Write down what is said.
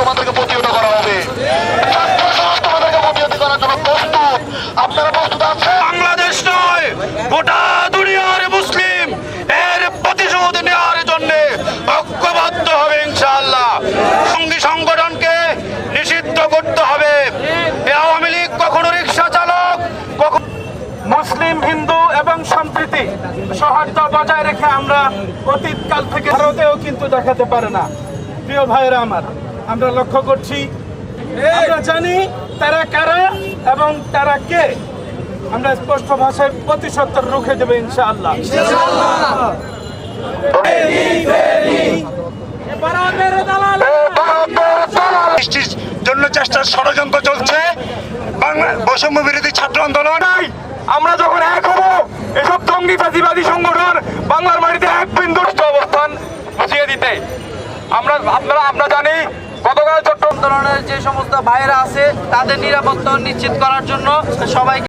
তোমাদেরকে প্রতিহত করা হবে। তোমাদেরকে প্রতিহত করার জন্য প্রস্তুত। আপনারা প্রস্তুত আছেন? বাংলাদেশ নয়, গোটা দুনিয়ার মুসলিম এর প্রতিশোধ নেওয়ার জন্য ঐক্যবদ্ধ হবে ইনশাল্লাহ সঙ্গী সংগঠনকে নিষিদ্ধ করতে হবে। আওয়ামী লীগ কখনো রিক্সা চালক, কখনো মুসলিম, হিন্দু এবং সম্প্রীতি সহায়তা বজায় রেখে আমরা অতীতকাল থেকে ভারতেও কিন্তু দেখাতে পারে না। প্রিয় ভাইয়েরা আমার আমরা লক্ষ্য করছি, আমরা জানি তারা কারা এবং তারা কে। আমরা স্পষ্ট ভাষায় প্রতিশোধ রুখে দেবে ইনশাআল্লাহ। জন্য ষড়যন্ত্র চলছে। বিরোধী আমরা যখন এক হব, এসব সংগঠন বাংলার এক অবস্থান বুঝিয়ে দিতে। আমরা আপনারা আমরা জানি গতকাল চট্টগ্রাম ধরনের যে সমস্ত ভাইয়েরা আছে তাদের নিরাপত্তা নিশ্চিত করার জন্য সবাইকে